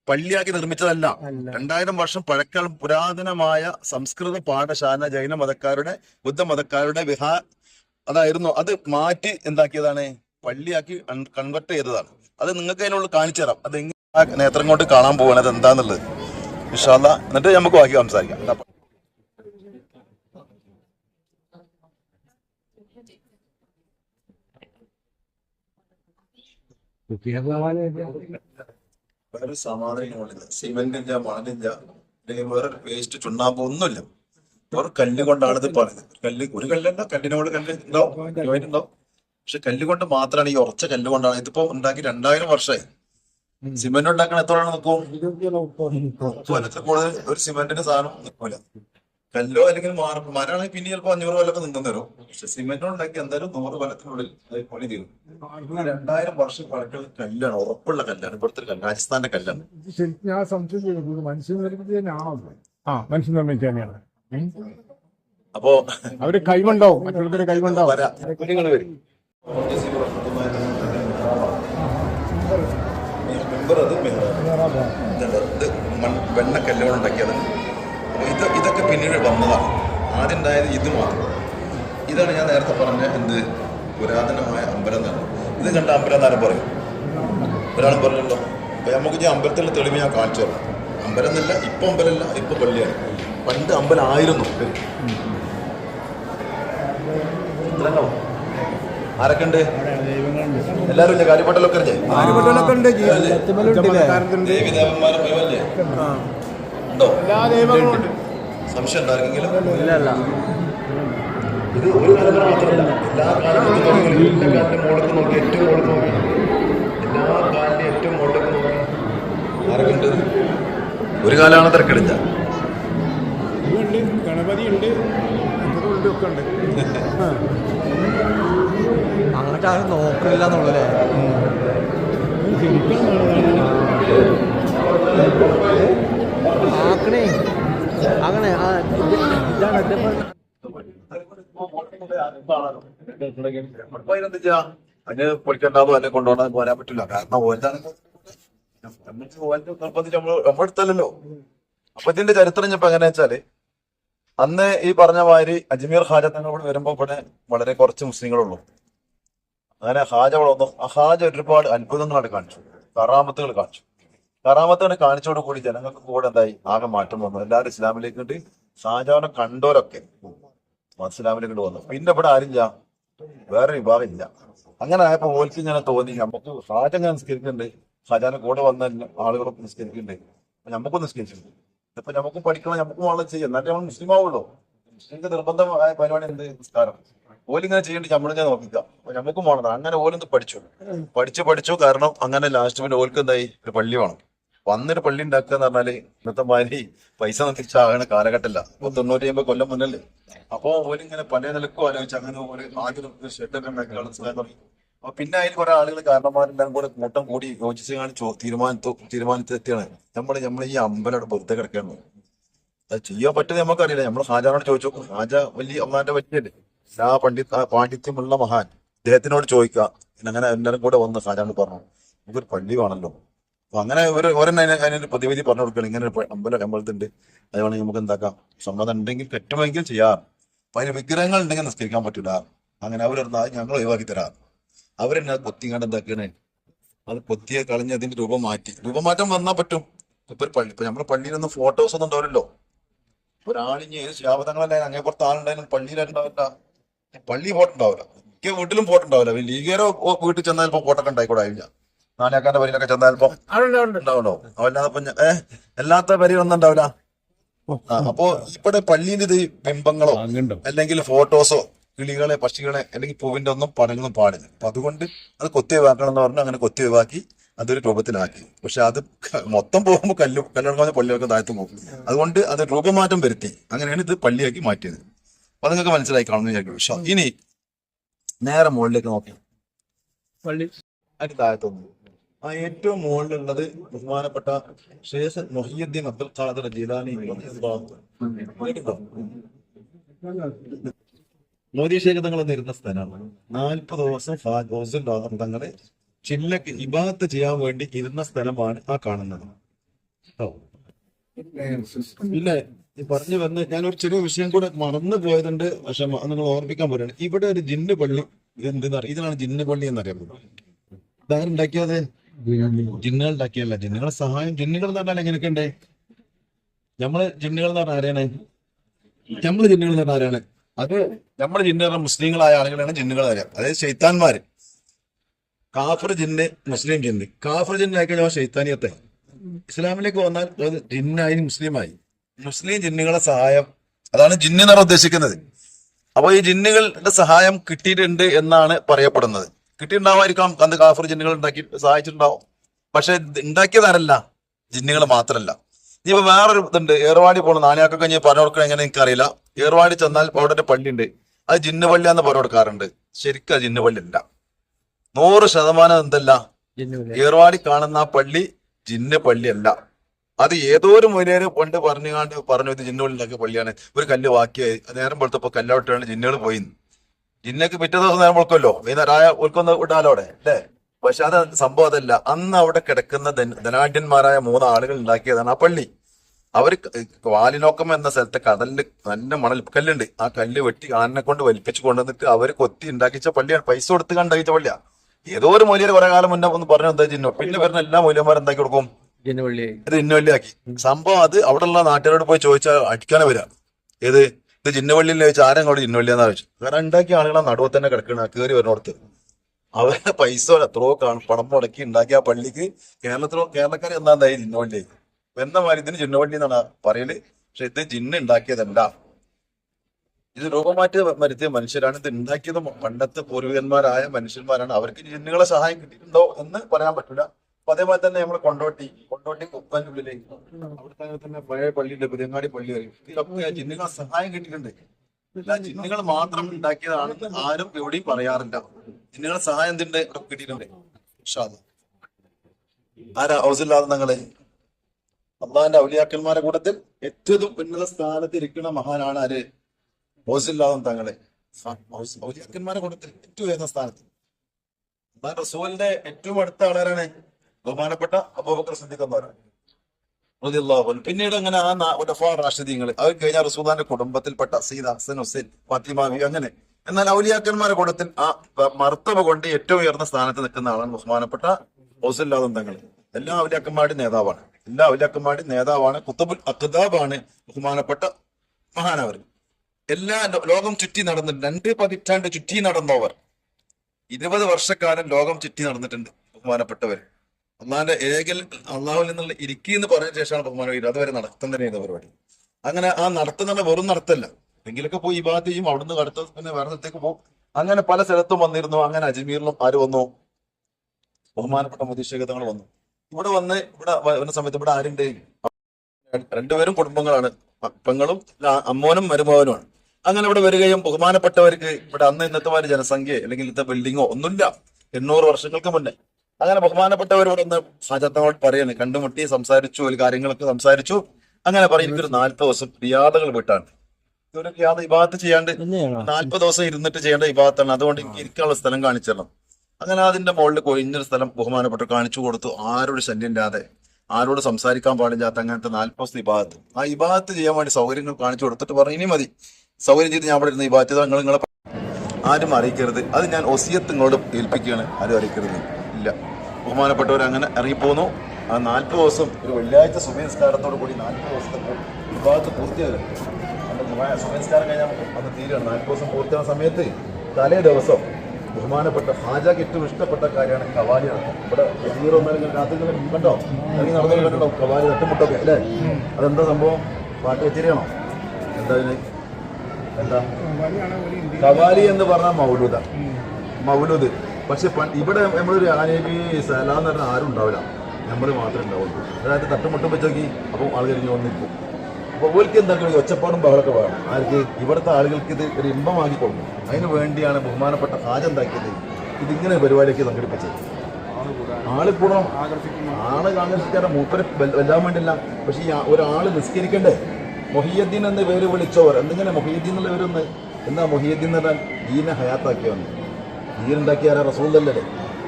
B: പള്ളിയാക്കി നിർമ്മിച്ചതല്ല. രണ്ടായിരം വർഷം പഴക്കാലം പുരാതനമായ സംസ്കൃത പാഠശാല ജൈന മതക്കാരുടെ ബുദ്ധ മതക്കാരുടെ വിഹാ അതായിരുന്നു. അത് മാറ്റി എന്താക്കിയതാണ്? പള്ളിയാക്കി കൺവെർട്ട് ചെയ്തതാണ്. അത് നിങ്ങൾക്ക് അതിനുള്ള കാണിച്ചു തരാം. അത് എങ്ങനെ നേത്രം കൊണ്ട് കാണാൻ പോകുന്നത് അത് എന്താന്നുള്ളത് വിശാല എന്നിട്ട് നമുക്ക് ബാക്കി സംസാരിക്കാം. വേറെ സമാധാനങ്ങളില്ല സിമെന്റില്ല മണലില്ല അല്ലെങ്കിൽ വേറെ വേസ്റ്റ് ചുണ്ണാമ്പ് ഒന്നുമില്ല. വേറെ കല്ല് കൊണ്ടാണ് ഇത് പറയുന്നത്. കല്ല് ഒരു കല്ലല്ല കല്ലിനോട് കല്ല് ഉണ്ടാവും. joint ഉണ്ടാവും. പക്ഷെ കല്ല് കൊണ്ട് മാത്രമാണ് ഈ ഉറച്ച കല്ല് കൊണ്ടാണ് ഇതിപ്പോ ഉണ്ടാക്കി രണ്ടായിരം വർഷമായി. സിമെന്റ് ഉണ്ടാക്കണ എത്ര നിൽക്കും? കൂടുതൽ ഒരു സിമെന്റിന്റെ സാധനം നിൽക്കൂല. കല്ലോ അല്ലെങ്കിൽ മാർബിൾ മരമാണെങ്കിൽ പിന്നെ ചിലപ്പോ അഞ്ഞൂറ് കൊല്ലൊക്കെ നിന്നും തരും പക്ഷെ സിമെന്റ് ഉണ്ടാക്കി എന്തായാലും നൂറ് കൊല്ലത്തിനുള്ളിൽ പണി തീരും രണ്ടായിരം വർഷം പഴക്കമുള്ള കല്ലാണ് ഉറപ്പുള്ള കല്ലാണ് ഇവിടുത്തെ കല്ല് രാജസ്ഥാന്റെ കല്ലാണ്.
C: ഞാൻ സംശയം മനുഷ്യ മനുഷ്യൻ നിർമ്മിച്ചത് തന്നെയാണോ ആ. മനുഷ്യ നിർമ്മിച്ച തന്നെയാണ്.
B: അപ്പോ
C: അവർ കൈകൊണ്ടാവും മറ്റുള്ളവരുടെ കൈകൊണ്ടാവും.
B: വരാം. മെമ്പർ അത് വെണ്ണ കല്ലുകൾ ഉണ്ടാക്കിയതാണ്. അപ്പൊ ഇത് ഇതൊക്കെ പിന്നീട് വന്നതാണ്. ആദ്യം ഉണ്ടായത് ഇത് മാത്രം ഇതാണ് ഞാൻ നേരത്തെ പറഞ്ഞ എന്ത്? പുരാതനമായ അമ്പലം തന്നെ ഇത് കണ്ട അമ്പലം എന്നാലും പറയും? ഒരാൾ പറഞ്ഞല്ലോ അപ്പം നമുക്ക് ഈ അമ്പലത്തിലുള്ള തെളിവ് ഞാൻ കാണിച്ചു തരാം. അമ്പലം എന്നല്ല ഇപ്പം അമ്പലമല്ല ഇപ്പൊ പള്ളിയാണ്. പണ്ട് അമ്പലം ആയിരുന്നു. ചിത്രങ്ങളോ ആരൊക്കെ ഉണ്ട്? എല്ലാരും ഇല്ലേ? കാര്യപ്പെട്ടലൊക്കെ അറിഞ്ഞേ ദേവി ദേവന്മാരെ മുഴുവല്ലേ ഉണ്ടോ? സംശയം ഇത് ഒരു തലമുറ മാത്രമല്ല. എല്ലാ കാലത്തും എല്ലാ കാലിന്റെ മുകളിലേക്ക് നോക്കി ഏറ്റവും മുകളിൽ നോക്കി. എല്ലാ കാലിന്റെ ഏറ്റവും മുകളിലേക്ക് നോക്കി. ആരൊക്കെ ഉണ്ട് ഒരു കാലമാണ് തിരക്കെടുത്ത
C: ഉണ്ട് ഗണപതി ഉണ്ട് ഉണ്ട് ഒക്കെ ഉണ്ട്.
D: അങ്ങോട്ട് ആരും നോക്കില്ല എന്നുള്ളല്ലേ ആക്കണേ. അങ്ങനെ
B: അതിന് പൊളിക്കണ്ടാതോ അല്ലെ കൊണ്ടുപോകാൻ പോരാൻ പറ്റില്ല കാരണം ഓരോ നിർബന്ധിച്ച് നമ്മൾ നമ്മളെടുത്തല്ലോ അപ്പൊ ഇതിന്റെ ചരിത്രം ഇപ്പൊ എങ്ങനെ വെച്ചാൽ അന്ന് ഈ പറഞ്ഞ മാതിരി അജ്മീർ ഹാജ തങ്ങളോട് വരുമ്പോ ഇവിടെ വളരെ കുറച്ച് മുസ്ലിങ്ങളുള്ളൂ. അങ്ങനെ ഹാജ വളർന്നു. ആ ഹാജ ഒരുപാട് അത്ഭുതങ്ങളാണ് കാണിച്ചു. കറാമത്തുകൾ കാണിച്ചു. കറാമത്തുകൾ കാണിച്ചോട് കൂടി ജനങ്ങൾക്ക് കൂടെ എന്തായി? ആകെ മാറ്റം വന്നു. എല്ലാവരും ഇസ്ലാമിലേക്ക് വേണ്ടി ഷാജാവിനെ കണ്ടോരൊക്കെ ഇസ്ലാമിലേക്ക് വന്നു. പിന്നെ ഇവിടെ ആരില്ല വേറെ വിഭാഗം ഇല്ല അങ്ങനെ ആയപ്പോ ഓൽക്ക് ഇങ്ങനെ തോന്നി. നമുക്ക് ഷാജ ഞാൻ നിസ്കരിക്കുന്നുണ്ട്. ഷാജാനെ കൂടെ വന്ന ആളുകളൊക്കെ നിസ്കരിക്കുന്നുണ്ട്. അപ്പൊ നമുക്കും നിസ്കരിച്ചിട്ടുണ്ട്. ഇപ്പൊ നമുക്കും പഠിക്കണം നമുക്കും വളരെ ചെയ്യാം. എന്നാലും നമ്മൾ മുസ്ലിം ആവുള്ളൂ. മുസ്ലിംക്ക് നിർബന്ധമായ പരിപാടി എന്ത്? നിസ്കാരം. ഓലിങ്ങനെ ചെയ്യേണ്ടി നമ്മളിങ്ങനെ നോക്കിക്കാം നമുക്കും വേണം. അങ്ങനെ ഓലൊന്ന് പഠിച്ചു. പഠിച്ചു പഠിച്ചു. കാരണം അങ്ങനെ ലാസ്റ്റ് പിന്നെ ഓൽക്ക് എന്തായി? ഒരു പള്ളി വേണം. വന്നൊരു പള്ളി ഉണ്ടാക്കുക എന്ന് പറഞ്ഞാൽ ഇന്നത്തെ മാതിരി പൈസ തിരിച്ചാകണ കാലഘട്ടമല്ല ഇപ്പൊ തൊണ്ണൂറ്റി അമ്പത് കൊല്ലം മുന്നല്ലേ? അപ്പൊ ഓലിങ്ങനെ പല നിലക്കും ആലോചിച്ച് അങ്ങനെ ഒരു ആദ്യം ഷെഡൊക്കെ ഉണ്ടാക്കി കളിച്ചാൽ തുടങ്ങി. അപ്പൊ പിന്നെ അതിൽ കുറെ ആളുകൾ കാരണന്മാരെല്ലാം കൂടെ കൂട്ടം കൂടി യോജിച്ച് കാണിച്ചു തീരുമാനത്തു തീരുമാനത്തിലെത്തിയാണ്. നമ്മൾ നമ്മൾ ഈ അമ്പലം വെറുതെ കിടക്കണം അത് ചെയ്യാൻ പറ്റുന്നത് നമുക്കറിയില്ല. നമ്മൾ ഹാജാനോട് ചോദിച്ചു. ഹാജ വലിയ അമ്മാന്റെ പറ്റിയല്ലേ? ആ പണ്ഡിത് പാണ്ഡിത്യമുള്ള മഹാൻ. അദ്ദേഹത്തിനോട് ചോദിക്കുക. അങ്ങനെ എല്ലാവരും കൂടെ വന്ന് ഹാജാനോട് പറഞ്ഞു. നമുക്കൊരു പള്ളി വേണമല്ലോ അപ്പൊ അങ്ങനെ ഒരു ഒരെണ്ണം അതിന് അതിനൊരു പ്രതിവിധി പറഞ്ഞു കൊടുക്കണം ഇങ്ങനെ ഒരു അമ്പലം അമ്പലത്തുണ്ട്. അത് വേണമെങ്കിൽ നമുക്ക് എന്താക്കാം? സമ്മതം ഉണ്ടെങ്കിൽ പറ്റുമെങ്കിൽ ചെയ്യാം. അപ്പൊ അതിന് വിഗ്രഹങ്ങൾ ഉണ്ടെങ്കിൽ നിസ്കരിക്കാൻ പറ്റൂല. അങ്ങനെ അവരൊന്ന് അത് ഞങ്ങൾ ഒഴിവാക്കി തരാം. അവരെന്നെ അത് പൊത്തിങ്ങാണ്ട് എന്താക്കണേ? അത് കൊത്തിയെ കളഞ്ഞ് അതിന്റെ രൂപം മാറ്റി. രൂപമാറ്റം വന്നാൽ പറ്റും. ഇപ്പൊ ഒരു പള്ളി ഇപ്പൊ നമ്മുടെ പള്ളിയിലൊന്നും ഫോട്ടോസ് ഒന്നും ഉണ്ടാവില്ലല്ലോ. ഒരാളിഞ്ഞ് ഏത് ശാപതങ്ങളല്ലേ അങ്ങനെ പുറത്ത് ആളുണ്ടായാലും പള്ളിയിലുണ്ടാവില്ല പള്ളി ഫോട്ടോ ഉണ്ടാവില്ല മിക്ക വീട്ടിലും ഫോട്ടോ ഉണ്ടാവില്ല ലീഗേരോ വീട്ടിൽ ചെന്നാൽ ഇപ്പൊ ഫോട്ടോ ഒക്കെ ഉണ്ടായിക്കൂടായില്ല നാലാക്കാന്റെ വരിയിലൊക്കെ ചെന്നാൽ അല്ലാത്ത
C: അവിടെ ഉണ്ട്
B: ഉണ്ടാവണോ അവല്ലാതെ ഇപ്പൊ എല്ലാത്ത വരിയൊന്നും ഉണ്ടാവില്ല അപ്പോ ഇവിടെ പള്ളിയിൽ ഇത് ബിംബങ്ങളോ അല്ലെങ്കിൽ ഫോട്ടോസോ കിളികളെ പക്ഷികളെ അല്ലെങ്കിൽ പൂവിന്റെ ഒന്നും പടങ്ങളും പാടില്ല. അപ്പൊ അതുകൊണ്ട് അത് കൊത്തി ഒഴിവാക്കണം എന്ന് പറഞ്ഞു അങ്ങനെ കൊത്തി ഒഴിവാക്കി അതൊരു രൂപത്തിലാക്കി. പക്ഷെ അത് മൊത്തം പോകുമ്പോൾ കല്ല് കല്ലുറങ്ങാതെ പള്ളിയൊക്കെ താഴ്ത്തു പോകും അതുകൊണ്ട് അത് രൂപമാറ്റം വരുത്തി. അങ്ങനെയാണ് ഇത് പള്ളിയാക്കി മാറ്റിയത്. അപ്പൊ നിങ്ങൾക്ക് മനസ്സിലായി കാണുന്നു വിചാരിക്കും പക്ഷെ ഇനി നേരെ മുകളിലേക്ക് നോക്കാം
C: പള്ളി.
B: അതിന് താഴത്തൊന്നും ആ ഏറ്റവും മുകളിലുള്ളത് ബഹുമാനപ്പെട്ട ശേഷൻ മൊഹിയുദ്ദീൻ അബ്ദുൽ ഖാദർ ജീലാനി? മോദി ശേഖർ തങ്ങൾ നിരുന്ന സ്ഥലമാണ്. നാൽപ്പത് ദിവസം തങ്ങളെ ചില്ലക്ക് ഇബാത്ത് ചെയ്യാൻ വേണ്ടി ഇരുന്ന സ്ഥലമാണ് ആ കാണുന്നത്. പിന്നെ പറഞ്ഞു വന്ന് ഒരു ചെറിയ വിഷയം കൂടെ മറന്നു പോയതുണ്ട്. പക്ഷെ നിങ്ങൾ ഓർമ്മിക്കാൻ പോലെയാണ് ഇവിടെ ഒരു ജിന്ന് പള്ളി എന്തെന്നറിയാം ഇതിനാണ് ജിന്ന് പള്ളി എന്നറിയാം. ഇതാരുണ്ടാക്കിയത്? ജിന്നുകൾ ഉണ്ടാക്കിയല്ല ജിന്നുകളെ സഹായം ജിന്നുകൾ എന്ന് പറഞ്ഞാൽ എങ്ങനെയൊക്കെ ഉണ്ട് നമ്മൾ ജിന്നുകൾ എന്ന് പറഞ്ഞാൽ ആരെയാണ് നമ്മൾ ജിന്നുകൾ എന്ന് പറഞ്ഞാൽ ആരാണ്? അത് നമ്മൾ ജിന്നുകാരുടെ മുസ്ലിങ്ങളായ ആളുകളാണ് ജിന്നുകൾ അറിയാം അതായത് ഷെയ്ത്താൻമാര് കാഫർ ജിന്ന് മുസ്ലിം ജിന്ന്. കാഫർ ജിന്നായി കഴിഞ്ഞാൽ ഷെയ്ത്താനിയത്തെ ഇസ്ലാമിലേക്ക് വന്നാൽ അത് ജിന്നായി മുസ്ലിമായി. മുസ്ലിം ജിന്നുകളെ സഹായം അതാണ് ജിന്ന് എന്നാണ് ഉദ്ദേശിക്കുന്നത്. അപ്പൊ ഈ ജിന്നുകളുടെ സഹായം കിട്ടിയിട്ടുണ്ട് എന്നാണ് പറയപ്പെടുന്നത്. കിട്ടിയിട്ടുണ്ടാവായിരിക്കാം അന്ന് കാഫർ ജിന്നുകൾ ഉണ്ടാക്കി സഹായിച്ചിട്ടുണ്ടാവും. പക്ഷെ ഉണ്ടാക്കിയതാരല്ല? ജിന്നുകൾ മാത്രല്ല. ഇനിയിപ്പോ വേറൊരു ഇതുണ്ട്. ഏർവാടി പോകണം നാനാക്കൊക്കെ ഞാൻ പറഞ്ഞു കൊടുക്കണം എങ്ങനെ എനിക്കറിയില്ല. ഏർവാടി ചെന്നാൽ അവിടെ ഒരു പള്ളിയുണ്ട്. അത് ജിന്ന് പള്ളിയാന്ന് പറഞ്ഞു കൊടുക്കാറുണ്ട്. ശരിക്കും അത് ജിന്ന് പള്ളി അല്ല നൂറ് ശതമാനം എന്തല്ല? ഏർവാടി കാണുന്ന ആ പള്ളി ജിന്ന് പള്ളിയല്ല. അത് ഏതോ ഒരു മുരേര് പണ്ട് പറഞ്ഞുകാണ്ട് പറഞ്ഞു ഇത് ജിന്നുകൾ ഉണ്ടാക്കിയ പള്ളിയാണ്. ഒരു കല്ല് വാക്കിയായി. നേരം പോലത്തെ കല്ലോട്ടാണ് ജിന്നുകൾ പോയി ജിന്നക്ക് പിറ്റേ ദിവസം നേരം ഉൾക്കുമല്ലോ വൈകുന്നേരം ആയ ഉൾക്കൊന്ന് വിടാലോ അവിടെ അല്ലേ? പക്ഷെ അത് സംഭവം അതല്ല. അന്ന് അവിടെ കിടക്കുന്ന ധന- ധനാഢ്യന്മാരായ മൂന്ന് ആളുകൾ ഉണ്ടാക്കിയതാണ് ആ പള്ളി. അവർ വാലിനോക്കം എന്ന സ്ഥലത്തെ കടലിൽ നല്ല മണൽ കല്ലുണ്ട്. ആ കല്ല് വെട്ടി ആനെ കൊണ്ട് വലിപ്പിച്ചു കൊണ്ടുവന്നിട്ട് അവർ കൊത്തി ഉണ്ടാക്കിച്ച പള്ളിയാണ്. പൈസ കൊടുത്ത് കണ്ടാക്കിച്ച പള്ളിയാ. ഏതോ ഒരു മൂല്യർ കുറെ കാലം മുന്നേ ഒന്ന് പറഞ്ഞു എന്താ ജിന്നോ? പിന്നെ വരുന്ന എല്ലാ മൂല്യന്മാരും എന്താക്കി കൊടുക്കും? ഇത് ഇന്നുവള്ളിയാക്കി സംഭവം അത് അവിടെയുള്ള നാട്ടുകാരോട് പോയി ചോദിച്ചാൽ അടിക്കാനേ വരാ ഏത്? ഇത് ചിന്നവള്ളിയിൽ ചോദിച്ചാൽ ആരും അങ്ങോട്ട് എന്നാ ചോദിച്ചു കാരണം ഉണ്ടാക്കിയ ആളുകളെ നടുവ് തന്നെ കിടക്കണ കയറി വരുന്നോടത്ത് അവരുടെ പൈസ എത്രയോ കാണും പണം മുടക്കി ഉണ്ടാക്കിയ ആ പള്ളിക്ക് കേരളത്തിലോ കേരളക്കാർ എന്നാ എന്തായി ജിന്നവള്ളി എന്ന മാതിരി ഇതിന് ചിന്നവള്ളി എന്നാണ് പറയൽ? പക്ഷെ ഇത് ജിന്ന് ഉണ്ടാക്കിയതല്ല. ഇത് രൂപമാറ്റി വരുത്തിയ മനുഷ്യരാണ്. ഇത് ഉണ്ടാക്കിയത് പണ്ടത്തെ പൂർവികന്മാരായ മനുഷ്യന്മാരാണ്. അവർക്ക് ജിന്നുകളെ സഹായം കിട്ടിയിട്ടുണ്ടോ എന്ന് പറയാൻ പറ്റില്ല. അപ്പൊ അതേപോലെ തന്നെ നമ്മൾ കൊണ്ടോട്ടി കൊണ്ടോട്ടി അവിടുത്തെ അങ്ങനെ തന്നെ പഴയ പള്ളിയുണ്ട് പുതിയങ്ങാടി പള്ളി വരും ഇതിലൊക്കെ ജിന്നുകളെ സഹായം കിട്ടിയിട്ടുണ്ട്. എല്ലാ മാത്രം ഉണ്ടാക്കിയതാണെന്ന് ആരും എവിടെയും പറയാറില്ല. ജിന്നുകളെ സഹായം എന്തിന്റെ കിട്ടിയിട്ടുണ്ട്. ആരാ? ഔസില്ലാതെ നിങ്ങൾ അള്ളാഹിന്റെ ഔലിയാക്കന്മാരെ കൂട്ടത്തിൽ ഏറ്റവും ഉന്നത സ്ഥാനത്ത് ഇരിക്കുന്ന മഹാനാണ് ആര്? ഔസില്ലാതെ തങ്ങളെ. ഔലിയാക്കന്മാരെ കൂട്ടത്തിൽ ഏറ്റവും ഉയർന്ന സ്ഥാനത്ത്. റസൂലിന്റെ ഏറ്റവും അടുത്ത ആളാരാണ്? ബഹുമാനപ്പെട്ട അബൂബക്കർ അൻഹു. പിന്നീട് അങ്ങനെ ആ റാഷിദീങ്ങൾ അത് കഴിഞ്ഞ റസൂദാന്റെ കുടുംബത്തിൽപ്പെട്ട സീദ ഹസൻ ഹുസൈൻ ഫാത്തിമാവി അങ്ങനെ. എന്നാൽ ഔലിയാക്കന്മാരുടെ കൂട്ടത്തിൽ ആ മർത്തവ കൊണ്ട് ഏറ്റവും ഉയർന്ന സ്ഥാനത്ത് നിൽക്കുന്ന ആളാണ് ബഹുമാനപ്പെട്ട ഹൗസുല്ലാദം തങ്ങൾ എല്ലാ ഔലിയാക്കന്മാരുടെയും നേതാവാണ്. എല്ലാ ഔലിയാക്കന്മാരുടെയും നേതാവാണ് കുത്തബുൽ അഖ്താബാണ് ബഹുമാനപ്പെട്ട മഹാനവർ. എല്ലാ ലോകം ചുറ്റി നടന്ന് രണ്ട് പതിറ്റാണ്ട് ചുറ്റി നടന്നവർ. ഇരുപത് വർഷക്കാലം ലോകം ചുറ്റി നടന്നിട്ടുണ്ട് ബഹുമാനപ്പെട്ടവർ അള്ളാന്റെ ഏകൽ അള്ളാഹുൽ നിന്നുള്ള ഇരിക്കി എന്ന് പറഞ്ഞ ശേഷമാണ് ബഹുമാനം വരിക അതുവരെ നടത്തം പരിപാടി. അങ്ങനെ ആ നടത്തുന്ന തന്നെ വെറും നടത്തല്ല. എങ്കിലൊക്കെ പോയി ഇബാദത്ത് ചെയ്യും അവിടുന്ന് അടുത്ത പിന്നെ വേറെ സ്ഥലത്തേക്ക് പോകും. അങ്ങനെ പല സ്ഥലത്തും വന്നിരുന്നു. അങ്ങനെ അജ്മീറിലും ആര് വന്നു? ബഹുമാനപ്പെട്ട മുദീഷകതങ്ങൾ വന്നു. ഇവിടെ വന്ന് ഇവിടെ വരുന്ന സമയത്ത് ഇവിടെ ആരുണ്ട്? രണ്ടുപേരും കുടുംബങ്ങളാണ്. പപ്പങ്ങളും അമ്മോനും മരുമോനുമാണ്. അങ്ങനെ ഇവിടെ വരികയും ബഹുമാനപ്പെട്ടവർക്ക് ഇവിടെ അന്ന് ഇന്നത്തെ മാതിരി ജനസംഖ്യ അല്ലെങ്കിൽ ഇന്നത്തെ ബിൽഡിങ്ങോ ഒന്നുമില്ല. എണ്ണൂറ് വർഷങ്ങൾക്ക് മുന്നേ. അങ്ങനെ ബഹുമാനപ്പെട്ടവർ ഇവിടെ ഒന്ന് സാജത്തങ്ങളോട് പറയാണ്. കണ്ടുമുട്ടി സംസാരിച്ചു ഒരു കാര്യങ്ങളൊക്കെ സംസാരിച്ചു. അങ്ങനെ പറയും എനിക്കൊരു നാൽപ്പത് ദിവസം റിയാദകൾ വിട്ടാണ്. ഇതൊരു റിയാദ ഇബാദത്ത് ചെയ്യാണ്ട് നാൽപ്പത് ദിവസം ഇരുന്നിട്ട് ചെയ്യേണ്ട വിഭാഗത്താണ് അതുകൊണ്ട് എനിക്ക് ഇരിക്കാനുള്ള സ്ഥലം കാണിച്ചു തരണം അങ്ങനെ അതിന്റെ മുകളിൽ കൊഴിഞ്ഞൊരു സ്ഥലം ബഹുമാനപ്പെട്ട കാണിച്ചു കൊടുത്തു. ആരോട് ശല്യം ഇല്ലാതെ ആരോട് സംസാരിക്കാൻ പാടില്ലാത്ത അങ്ങനത്തെ നാൽപ്പത് ദിവസം വിഭാഗത്ത് ആ വിഭാഗത്ത് ചെയ്യാൻ വേണ്ടി സൗകര്യങ്ങൾ കാണിച്ചു കൊടുത്തിട്ട് പറഞ്ഞു ഇനി മതി. സൗകര്യം ചെയ്ത് ഞാൻ അവിടെ ഇരുന്ന് ഇബാദത്ത് നിങ്ങൾ നിങ്ങളെ ആരും അറിയിക്കരുത്. അത് ഞാൻ ഒസിയത്ത് നിങ്ങളോട് ഏൽപ്പിക്കുകയാണ്. ആരും അറിയിക്കരുത്. ഇല്ല. ബഹുമാനപ്പെട്ടവർ അങ്ങനെ ഇറങ്ങിപ്പോന്നു. ആ നാൽപ്പത് ദിവസം ഒരു വെള്ളിയാഴ്ച സുബഹിസ്കാരത്തോടു കൂടി നാൽപ്പത് ദിവസത്തെ വിഭാഗത്ത് പൂർത്തിയാകും സുബഹിസ്കാരം കഴിഞ്ഞാൽ അത് തീരുകയാണ്. നാൽപ്പത് ദിവസം പൂർത്തിയാകുന്ന സമയത്ത് തലേ ദിവസം ബഹുമാനപ്പെട്ട ഹാജാക്ക് ഏറ്റവും ഇഷ്ടപ്പെട്ട കാര്യമാണ് കവാലി നടത്തുന്നത് ഇവിടെ ഒന്നാലും രാത്രി കണ്ടോ ഇറങ്ങി നടന്നു കണ്ടോ കവാലി തട്ടുമുട്ടൊക്കെ അല്ലേ? അതെന്താ സംഭവം? പാട്ട് വെച്ചിരിക്കണോ? എന്താ എന്താ? കവാലി എന്ന് പറഞ്ഞാൽ മൗലൂദ. മൗലൂദ്. പക്ഷെ ഇവിടെ നമ്മളൊരു ആനബി സലാം എന്ന് പറഞ്ഞാൽ ആരും ഉണ്ടാവില്ല. നമ്മൾ മാത്രമേ ഉണ്ടാവുള്ളൂ. അതായത് തട്ടുമുട്ടും വെച്ചോക്കി അപ്പോൾ ആളുകൾ ഇങ്ങനെ വന്നിരിക്കും അപ്പോൾ ഓർക്ക് എന്താക്കണം ഈ ഒച്ചപ്പാടും ബഹളമൊക്കെ വേണം. ആർക്ക്? ഇവിടുത്തെ ആളുകൾക്ക് ഇത് ഒരു ഇമ്പമാക്കി അതിന് വേണ്ടിയാണ് ബഹുമാനപ്പെട്ട ഹാജ എന്താക്കിയത്? ഇതിങ്ങനെ പരിപാടിയൊക്കെ സംഘടിപ്പിച്ചത്. ആൾ കൂടണം. ആൾ ആകർഷിക്കാൻ മൂപ്പരെ വല്ല- വല്ലാൻ വേണ്ടില്ല പക്ഷെ ഈ ഒരാൾ നിസ്കരിക്കണ്ടേ? മൊഹിയദ്ദീൻ എന്ന പേര് വിളിച്ചവർ. എന്തിങ്ങനെ മൊഹിയദ്ദീൻ എന്നുള്ള പേരൊന്ന്? എന്താ മൊഹിയദ്ദീൻ എന്ന് പറഞ്ഞാൽ ദീനെ ഹയാത്താക്കിയ വന്നു ദീൻ ഉണ്ടാക്കിയ ആരാ? റസൂലല്ലേ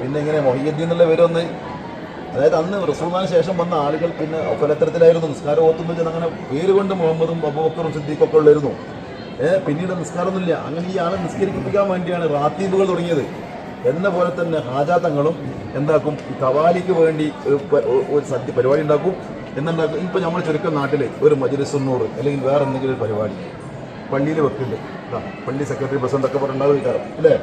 B: പിന്നെ ഇങ്ങനെ മൊഹീദ്ദീൻ എന്നുള്ള വരുമെന്ന് അതായത് അന്ന് റസൂലിന് ശേഷം വന്ന ആളുകൾ പിന്നെ ഒക്കലത്തരത്തിലായിരുന്നു നിസ്കാരം ഓത്തുന്നു വെച്ചാൽ അങ്ങനെ പേര് കൊണ്ട് മുഹമ്മദും അബൂബക്കറും സിദ്ദീഖൊക്കെ ഉള്ളായിരുന്നു. ഏഹ് പിന്നീട് നിസ്കാരമൊന്നുമില്ല. അങ്ങനെ ഈ ആളെ നിസ്കരിപ്പിക്കാൻ വേണ്ടിയാണ് റാത്തീബുകൾ തുടങ്ങിയത്. എന്ന പോലെ തന്നെ ഹാജാത്തങ്ങളും എന്താക്കും? ഈ കവാലിക്ക് വേണ്ടി ഒരു സദ്യ പരിപാടി ഉണ്ടാക്കും. എന്നുണ്ടാക്കും. ഇപ്പം നമ്മൾ ചുരുക്കം നാട്ടിൽ ഒരു മജിലിസുന്നൂറ് അല്ലെങ്കിൽ വേറെ എന്തെങ്കിലും പരിപാടി. പള്ളിയിൽ വെക്കുന്നുണ്ട് പള്ളി സെക്രട്ടറി പ്രസിഡന്റ് ഒക്കെ പറഞ്ഞിട്ടുണ്ടാവും ഈ അല്ലേ?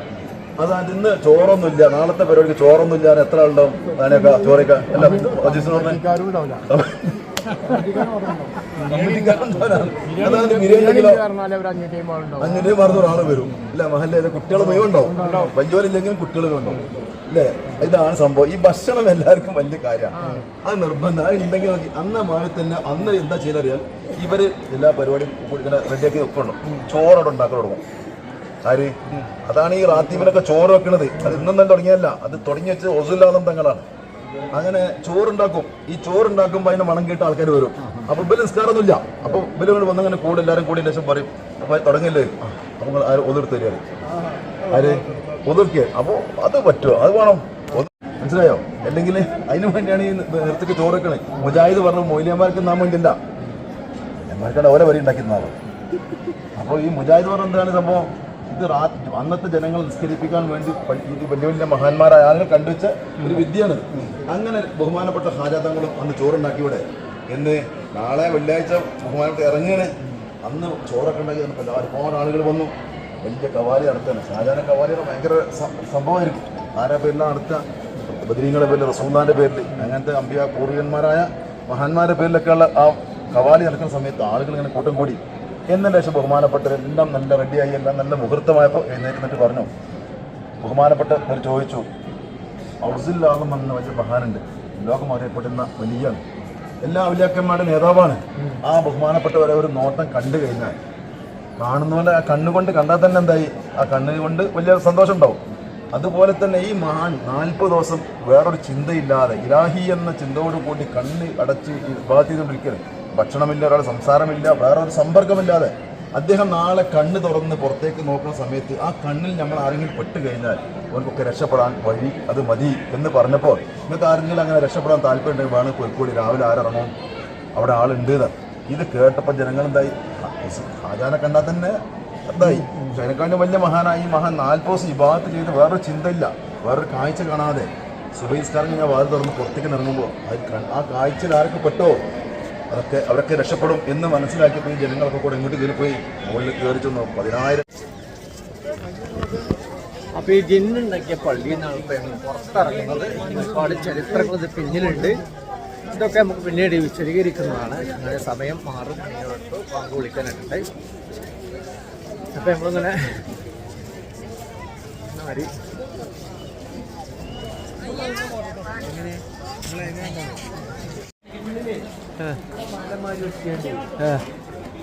B: അതായത് ഇന്ന് ചോറൊന്നുമില്ല. നാളത്തെ പരിപാടിക്ക് ചോറൊന്നുമില്ല എത്ര ആളുണ്ടാവും? അതിനൊക്കെ ചോറൊക്കെ അല്ല ഉണ്ടെങ്കിലോ? അഞ്ഞൂറ് മറന്ന ഒരാൾ വരും. അല്ല മഹല്ലേ കുട്ടികൾ പോയി ഉണ്ടാവും വലിയവരില്ലെങ്കിലും കുട്ടികൾ ഉണ്ടാവും അല്ലേ ഇതാണ് സംഭവം. ഈ ഭക്ഷണം എല്ലാവർക്കും വലിയ കാര്യമാണ്. അത് നിർബന്ധം. അത് ഉണ്ടെങ്കിൽ നോക്കി. അന്ന മഴ തന്നെ അന്ന് എന്താ ചെയ്തറിയാൽ ഇവർ എല്ലാ പരിപാടിയും റെഡിയാക്കി വെക്കണം ചോറോടെ ഉണ്ടാക്കാൻ തുടങ്ങും. ആര്? അതാണ് ഈ റാത്തീമിനൊക്കെ ചോറ് വെക്കണത്. അത് ഇന്നും തന്നെ തുടങ്ങിയല്ല അത് തുടങ്ങി വെച്ച് ഒസുല്ലാദം തങ്ങളാണ്. അങ്ങനെ ചോറുണ്ടാക്കും. ഈ ചോറുണ്ടാക്കുമ്പോൾ അതിന് മണം കേട്ട ആൾക്കാർ വരും. അപ്പൊ ഇബൽ നിസ്കാരമൊന്നുമില്ല. അപ്പൊ ഇബൽ കൊണ്ട് വന്നങ്ങനെ കൂടെ എല്ലാവരും കൂടി ശേഷം പറയും അപ്പൊ തുടങ്ങില്ലേ അപ്പൊ ആര് ഒതിർത്ത് തരിക ആര്? ഒതിർക്കുക അപ്പൊ അത് പറ്റുമോ? അത് വേണം. മനസ്സിലായോ? അല്ലെങ്കിൽ അതിനു വേണ്ടിയാണ് ഈ നിർത്തിക്ക് ചോറ് വെക്കണേ. മുജാഹിദ് പറഞ്ഞു മൊയിലിയന്മാർക്ക് നാൻ വേണ്ടില്ല എന്മാർക്കാണ് ഓരോ വരി ഉണ്ടാക്കി ഉണ്ടാക്കുന്നതാണ് അപ്പോൾ ഈ മുജാഹിദ് പറഞ്ഞ എന്താണ് സംഭവം? ഇത് അന്നത്തെ ജനങ്ങൾ നിസ്കരിപ്പിക്കാൻ വേണ്ടി ഇത് വലിയ വലിയ മഹാന്മാരായ ആളുകൾ കണ്ടുവച്ച ഒരു വിദ്യയാണ് അങ്ങനെ ബഹുമാനപ്പെട്ട ഹാജാതങ്ങളും അന്ന് ചോറുണ്ടാക്കി ഇവിടെ എന്ന് നാളെ വെള്ളിയാഴ്ച ബഹുമാനപ്പെട്ട ഇറങ്ങുകയാണ് അന്ന് ചോറൊക്കെ ഉണ്ടാക്കി എല്ലാ- ഒരുപാട് ആളുകൾ വന്നു. വലിയ കവാലി നടത്തുകയാണ്. ഷാജാന കവാലി എന്ന് ഭയങ്കര സംഭവമായിരിക്കും. ആരാ പേരിലാണ് നടത്തുക? ബദരീങ്ങളുടെ പേരിൽ റസൂന്നാന്റെ പേരിൽ അങ്ങനത്തെ അമ്പിയ പൂർവികന്മാരായ മഹാന്മാരുടെ പേരിലൊക്കെയുള്ള ആ കവാലി നടക്കുന്ന സമയത്ത് ആളുകൾ ഇങ്ങനെ കൂട്ടം കൂടി. എന്നതിന് ശേഷം ബഹുമാനപ്പെട്ടവരെല്ലാം നല്ല റെഡിയായി എല്ലാം നല്ല മുഹൂർത്തമായപ്പോൾ എഴുന്നേറ്റ് പറഞ്ഞു. ബഹുമാനപ്പെട്ട അവർ ചോദിച്ചു ഔസില്ലാകും എന്ന വലിയ മഹാനുണ്ട് ലോകം അറിയപ്പെടുന്ന വലിയാണ് എല്ലാ വലിയാക്കന്മാരുടെ നേതാവാണ്. ആ ബഹുമാനപ്പെട്ടവരെ ഒരു നോട്ടം കണ്ടു കഴിഞ്ഞാൽ കാണുന്നവരെ ആ കണ്ണുകൊണ്ട് കണ്ടാൽ തന്നെ എന്തായി? ആ കണ്ണുകൊണ്ട് വലിയ സന്തോഷം ഉണ്ടാവും. അതുപോലെ തന്നെ ഈ മഹാൻ നാൽപ്പത് ദിവസം വേറൊരു ചിന്തയില്ലാതെ ഇലാഹി എന്ന ചിന്തയോട് കൂടി കണ്ണ് അടച്ച് ബാധ ചെയ്തുകൊണ്ടിരിക്കരുത് ഭക്ഷണമില്ല ഒരാൾ സംസാരമില്ല വേറെ ഒരു സമ്പർക്കമില്ലാതെ അദ്ദേഹം നാളെ കണ്ണ് തുറന്ന് പുറത്തേക്ക് നോക്കുന്ന സമയത്ത് ആ കണ്ണിൽ നമ്മൾ ആരെങ്കിലും പെട്ട് കഴിഞ്ഞാൽ അവർക്കൊക്കെ രക്ഷപ്പെടാൻ വഴി അത് മതി എന്ന് പറഞ്ഞപ്പോൾ നിങ്ങൾക്ക് ആരെങ്കിലും അങ്ങനെ രക്ഷപ്പെടാൻ താല്പര്യം വേണം കോഴിക്കോട് രാവിലെ ആരിറങ്ങും അവിടെ ആളുണ്ട്. ഇത് കേട്ടപ്പോൾ ജനങ്ങൾ എന്തായി? ഹാജാനെ കണ്ടാൽ തന്നെ എന്തായി? അതിനെക്കാളും വലിയ മഹാനായി. മഹാൻ നാൽപ്പത് ദിവസം വിവാഹത്തിൽ ചെയ്ത് വേറൊരു ചിന്തയില്ല. വേറൊരു കാഴ്ച കാണാതെ. സുബൈസ്കാരം ഞാൻ വാതിൽ തുറന്ന് പുറത്തേക്ക് ഇറങ്ങുമ്പോൾ ആ കാഴ്ചയിൽ ആരൊക്കെ പെട്ടോ? അതൊക്കെ അവരൊക്കെ രക്ഷപ്പെടും എന്ന് മനസ്സിലാക്കിയപ്പോൾ ഈ ജനങ്ങളൊക്കെ കൂടെ ഇങ്ങോട്ട് കയറിപ്പോയി മുകളിൽ കയറി ചെന്നു. പതിനായിരം
D: അപ്പൊ ഈ ജിന്നുണ്ടാക്കിയ പള്ളിയിൽ നിന്നാണ് പുറത്തിറങ്ങുന്നത്. ഒരുപാട് ചരിത്രങ്ങൾ ഇത് പിന്നിലുണ്ട്. ഇതൊക്കെ നമുക്ക് പിന്നീട് വിശദീകരിക്കുന്നതാണ്. അങ്ങനെ സമയം മാറും. മണിയോടത്ത് പങ്ക് വിളിക്കാനായിട്ടുണ്ട് അപ്പൊ നമ്മളിങ്ങനെ മാറി.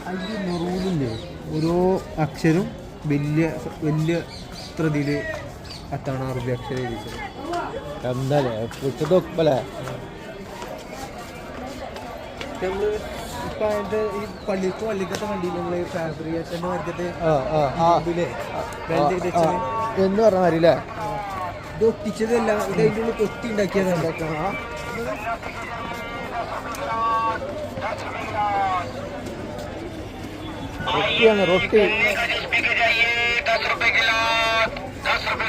E: അതിൽ നെറൂലില്ലേ ഓരോ അക്ഷരം വലിയ വലിയ ഇത്രതിൽ അത്താണ് അറബി അക്ഷരം എഴുതിച്ചത്.
D: എന്തായാലും വിട്ടതൊപ്പല്ലേ
E: നമ്മൾ ഇപ്പൊ അതിന്റെ ഈ പള്ളിക്ക് പള്ളിക്കത്തെ നമ്മൾ ഫാബ്രിക്കേഷന്റെ വർഗത്തെ
D: എന്ന് പറഞ്ഞ മാതിരി അല്ലേ
E: ഇത് ഒട്ടിച്ചതല്ല ഇത് ഉള്ളിൽ കൊത്തി रोटी
D: हमें रोटी
F: दस रुपए दस रुपए